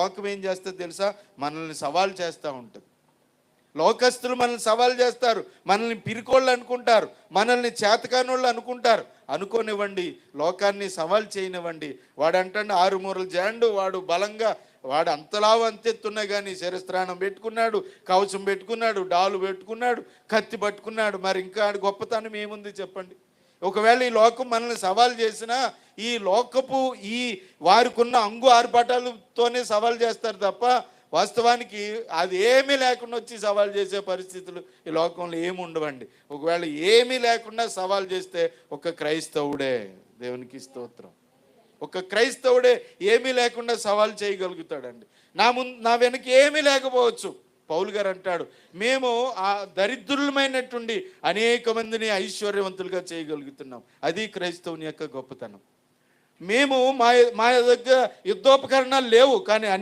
లోకం ఏం చేస్తుంది తెలుసా? మనల్ని సవాల్ చేస్తూ ఉంటుంది. లోకస్తులు మనల్ని సవాల్ చేస్తారు. మనల్ని పిరికోళ్ళు అనుకుంటారు. మనల్ని చేతకానోళ్ళు అనుకుంటారు. అనుకోనివ్వండి లోకాన్ని సవాల్ చేయనివ్వండి. వాడు అంటాడు ఆరు మూరలు జాండు వాడు బలంగా వాడు అంతలా అంతెత్తున్నా కానీ శిరస్త్రాణం పెట్టుకున్నాడు కవచం పెట్టుకున్నాడు డాలు పెట్టుకున్నాడు కత్తి పట్టుకున్నాడు. మరి ఇంకా గొప్పతనం ఏముంది చెప్పండి? ఒకవేళ ఈ లోకం మనల్ని సవాల్ చేసినా ఈ లోకపు ఈ వారికున్న అంగు ఆర్భాటాలతోనే సవాల్ చేస్తారు తప్ప వాస్తవానికి అది ఏమీ లేకుండా వచ్చి సవాల్ చేసే పరిస్థితులు ఈ లోకంలో ఏమి ఉండవండి. ఒకవేళ ఏమీ లేకుండా సవాల్ చేస్తే ఒక క్రైస్తవుడే దేవునికి స్తోత్రం. ఒక క్రైస్తవుడే ఏమీ లేకుండా సవాల్ చేయగలుగుతాడండి. నా ముందు నా వెనక ఏమీ లేకపోవచ్చు. పౌలు గారు అంటాడు మేము ఆ దరిద్రులమైనటువంటి అనేక మందిని ఐశ్వర్యవంతులుగా చేయగలుగుతున్నాం. అది క్రైస్తవుని యొక్క గొప్పతనం. మేము మా మా దగ్గర యుద్ధోపకరణాలు లేవు కానీ